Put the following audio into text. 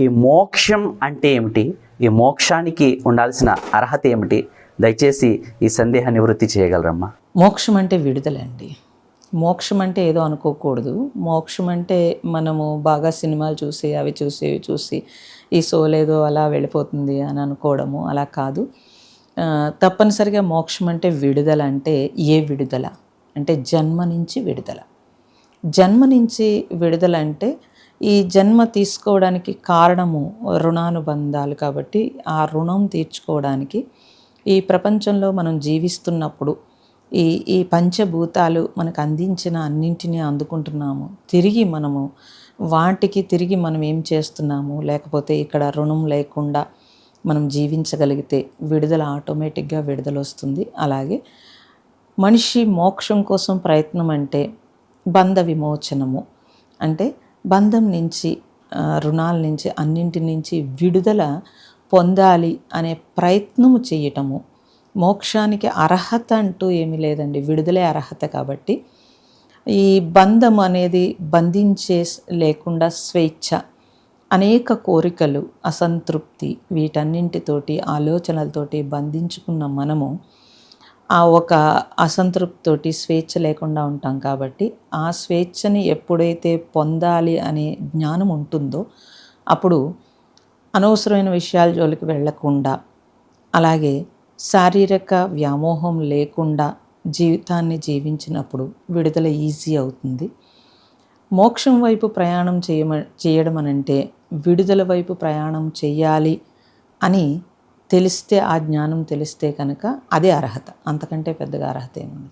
ఈ మోక్షం అంటే ఏమిటి? ఈ మోక్షానికి ఉండాల్సిన అర్హత ఏమిటి? దయచేసి ఈ సందేహ నివృత్తి చేయగలరమ్మా. మోక్షం అంటే విడుదలండి. మోక్షం అంటే ఏదో అనుకోకూడదు. మోక్షం అంటే మనము బాగా సినిమాలు చూసి అవి చూసి ఇవి చూసి ఈ సోల్ ఏదో అలా వెళ్ళిపోతుంది అని అనుకోవడము అలా కాదు. తప్పనిసరిగా మోక్షం అంటే విడుదల అంటే ఏ విడుదల? అంటే జన్మ నుంచి విడుదల. జన్మ నుంచి విడుదల అంటే ఈ జన్మ తీసుకోవడానికి కారణము రుణానుబంధాలు కాబట్టి ఆ రుణం తీర్చుకోవడానికి ఈ ప్రపంచంలో మనం జీవిస్తున్నప్పుడు ఈ ఈ పంచభూతాలు మనకు అందించిన అన్నింటినీ అందుకుంటున్నాము. తిరిగి మనము వాటికి తిరిగి మనం ఏం చేస్తున్నాము? లేకపోతే ఇక్కడ రుణం లేకుండా మనం జీవించగలిగితే విడుదల ఆటోమేటిక్గా విడుదల వస్తుంది అలాగే మనిషి మోక్షం కోసం ప్రయత్నం అంటే బంధ విమోచనము. అంటే బంధం నుంచి రుణాల నుంచి అన్నింటి నుంచి విడుదల పొందాలి అనే ప్రయత్నము చేయటము. మోక్షానికి అర్హత అంటూ ఏమీ లేదండి. విడుదలే అర్హత కాబట్టి. ఈ బంధం అనేది బంధించే లేకుండా స్వేచ్ఛ అనేక కోరికలు అసంతృప్తి వీటన్నింటితోటి ఆలోచనలతోటి బంధించుకున్న మనము ఆ ఒక అసంతృప్తితోటి స్వేచ్ఛ లేకుండా ఉంటాం కాబట్టి ఆ స్వేచ్ఛని ఎప్పుడైతే పొందాలి అనే జ్ఞానం ఉంటుందో అప్పుడు అనవసరమైన విషయాల జోలికి వెళ్ళకుండా అలాగే శారీరక వ్యామోహం లేకుండా జీవితాన్ని జీవించినప్పుడు విడుదల ఈజీ అవుతుంది. మోక్షం వైపు ప్రయాణం చేయమ చేయడం అనంటే విడుదల వైపు ప్రయాణం చేయాలి అని తెలిస్తే ఆ జ్ఞానం తెలిస్తే కనుక అదే అర్హత. అంతకంటే పెద్దగా అర్హత ఏముంది?